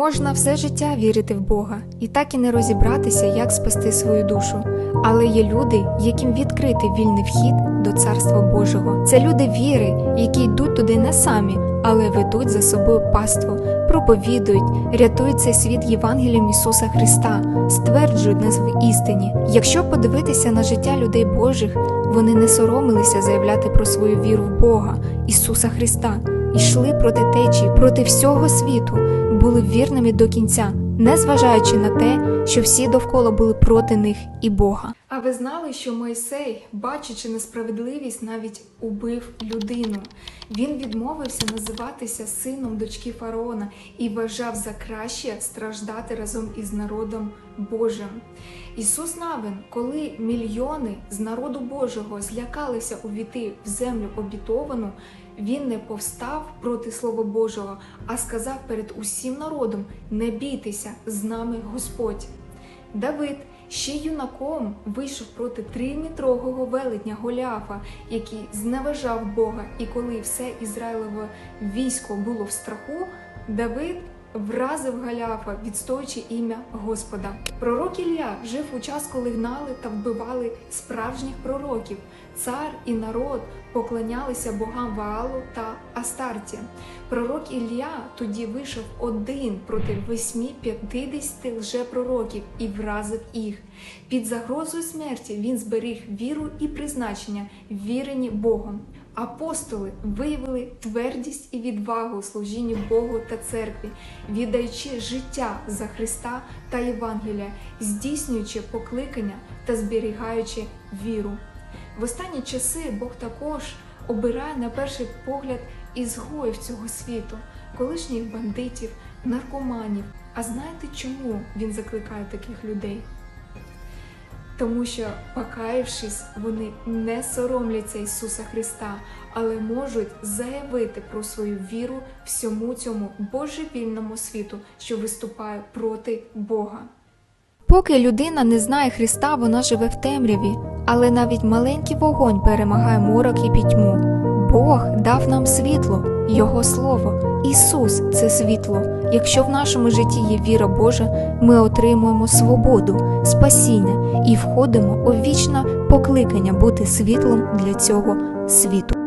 Можна все життя вірити в Бога і так і не розібратися, як спасти свою душу. Але є люди, яким відкритий вільний вхід до Царства Божого. Це люди віри, які йдуть туди не самі, але ведуть за собою паство, проповідують, рятують цей світ Євангелієм Ісуса Христа, стверджують нас в істині. Якщо подивитися на життя людей Божих, вони не соромилися заявляти про свою віру в Бога, Ісуса Христа, йшли проти течії, проти всього світу, були вірними до кінця, незважаючи на те, що всі довкола були проти них і Бога. А ви знали, що Мойсей, бачачи несправедливість, навіть убив людину. Він відмовився називатися сином дочки фараона і вважав за краще страждати разом із народом Божим. Ісус Навин, коли мільйони з народу Божого злякалися увійти в землю обітовану, він не повстав проти Слова Божого, а сказав перед усім народом: не бійтеся, з нами Господь. Давид ще юнаком вийшов проти триметрового велетня Голіафа, який зневажав Бога, і коли все Ізраїлеве військо було в страху, Давид вразив Голіафа, відстоюючи ім'я Господа. Пророк Ілля жив у час, коли гнали та вбивали справжніх пророків. Цар і народ поклонялися богам Ваалу та Астарті. Пророк Ілля тоді вийшов один проти восьмі п'ятдесяти лжепророків і вразив їх. Під загрозою смерті він зберіг віру і призначення, вірені Богом. Апостоли виявили твердість і відвагу у служінні Богу та церкві, віддаючи життя за Христа та Євангелія, здійснюючи покликання та зберігаючи віру. В останні часи Бог також обирає на перший погляд ізгоїв цього світу, колишніх бандитів, наркоманів. А знаєте чому він закликає таких людей? Тому що, покаявшись, вони не соромляться Ісуса Христа, але можуть заявити про свою віру всьому цьому божевільному світу, що виступає проти Бога. Поки людина не знає Христа, вона живе в темряві, але навіть маленький вогонь перемагає морок і пітьму. Бог дав нам світло, Його Слово. Ісус це світло. Якщо в нашому житті є віра Божа, ми отримуємо свободу, спасіння і входимо у вічне покликання бути світлом для цього світу.